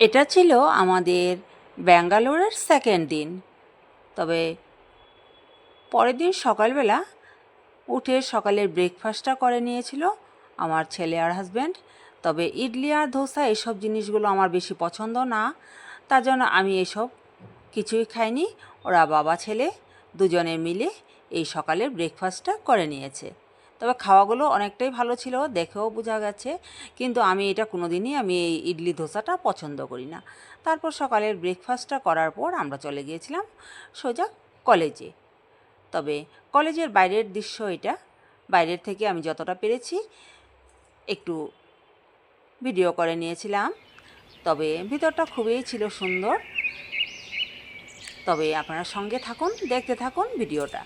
এটা ছিল আমাদের ব্যাঙ্গালোরের সেকেন্ড দিন। তবে পরের দিন সকালবেলা উঠে সকালের ব্রেকফাস্টটা করে নিয়েছিল আমার ছেলে আর হাজব্যান্ড তবে ইডলি আর ধোসা এসব জিনিসগুলো আমার বেশি পছন্দ না। তার জন্য আমি এসব কিছুই খাইনি। ওরা বাবা ছেলে দুজনে মিলে এই সকালের ব্রেকফাস্টটা করে নিয়েছে। তবে খাওয়াগুলো অনেকটাই ভালো ছিল, দেখেও বোঝা গেছে। কিন্তু আমি এটা কোনো দিনই আমি এই ইডলি ধোসাটা পছন্দ করি না। তারপর সকালের ব্রেকফাস্টটা করার পর আমরা চলে গিয়েছিলাম সোজা কলেজে তবে কলেজের বাইরের দৃশ্য এটা। বাইরের থেকে আমি যতটা পেরেছি, একটু ভিডিও করে নিয়েছিলাম। তবে ভিতরটা খুবই ছিল সুন্দর। তবে আপনারা সঙ্গে থাকুন, দেখতে থাকুন ভিডিওটা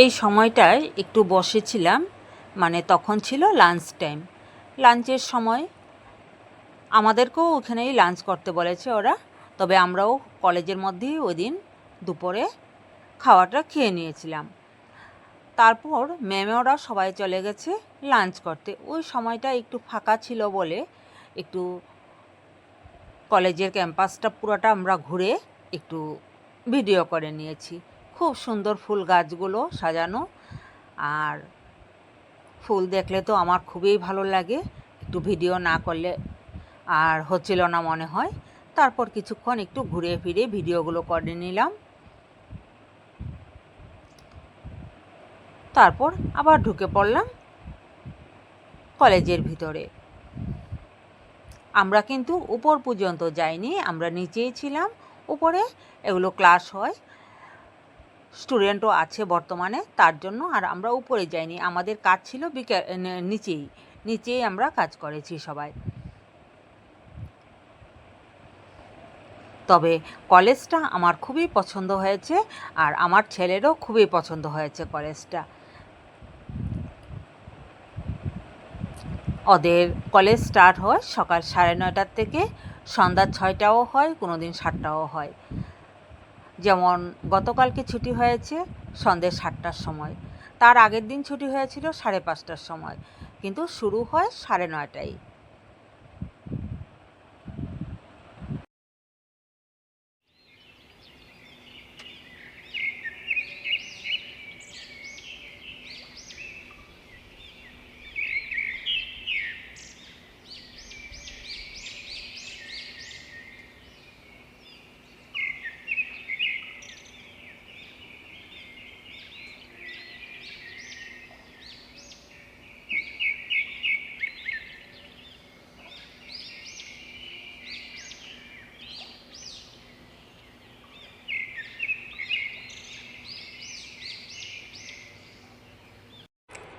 এই সময়টায় একটু বসেছিলাম মানে তখন ছিল লাঞ্চ টাইম লাঞ্চের সময় আমাদেরকেও ওখানেই লাঞ্চ করতে বলেছে ওরা, তবে আমরাও কলেজের মধ্যেই ওই দিন দুপুরে খাওয়াটা খেয়ে নিয়েছিলাম। তারপর ম্যামেরা সবাই চলে গেছে লাঞ্চ করতে। ওই সময়টা একটু ফাঁকা ছিল বলে একটু কলেজের ক্যাম্পাসটা পুরোটা আমরা ঘুরে একটু ভিডিও করে নিয়েছি। খুব সুন্দর ফুল গাছগুলো সাজানো। আর ফুল দেখলে তো আমার খুবই ভালো লাগে, একটু ভিডিও না করলে আর হচ্ছিল না মনে হয়। তারপর কিছুক্ষণ একটু ঘুরে ফিরে ভিডিওগুলো করে নিলাম। তারপর আবার ঢুকে পড়লাম কলেজের ভিতরে। আমরা কিন্তু উপর পর্যন্ত যাইনি, আমরা নিচেই ছিলাম। উপরে এগুলো ক্লাস হয়। স্টুডেন্টও আছে বর্তমানে, তার জন্য আর আমরা উপরে যাইনি। আমাদের কাজ ছিল নিচেই নিচেই আমরা কাজ করেছি সবাই। তবে কলেজটা আমার খুবই পছন্দ হয়েছে আর আমার ছেলেরও খুবই পছন্দ হয়েছে কলেজটা। ওদের কলেজ স্টার্ট হয় সকাল সাড়ে নয়টার থেকে, সন্ধ্যা ছয়টাও হয় কোনো দিন সাতটাও হয়। যেমন গতকালকে ছুটি হয়েছে সন্ধ্যে সাতটার সময়। তার আগের দিন ছুটি হয়েছিল সাড়ে পাঁচটার সময়। কিন্তু শুরু হয় সাড়ে নয়টায়।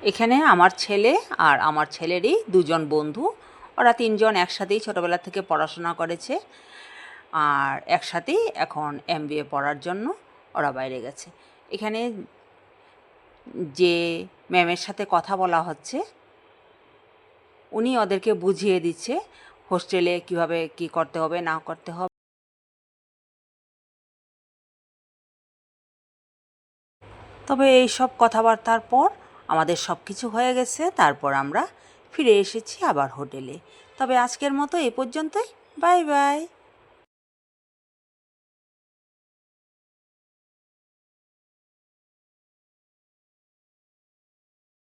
এখানে আমার ছেলে আর আমার ছেলেরই দুজন বন্ধু। ওরা তিনজন একসাথেই ছোটোবেলা থেকে পড়াশোনা করেছে আর একসাথেই এখন এম পড়ার জন্য ওরা বাইরে গেছে। এখানে যে ম্যামের সাথে কথা বলা হচ্ছে, উনি ওদেরকে বুঝিয়ে দিচ্ছে হোস্টেলে কীভাবে কি করতে হবে, না করতে হবে। তবে এই সব কথাবার্তার পর আমাদের সব কিছু হয়ে গেছে, তারপর আমরা ফিরে এসেছি আবার হোটেলে। তবে আজকের মতো এ পর্যন্তই। Bye bye.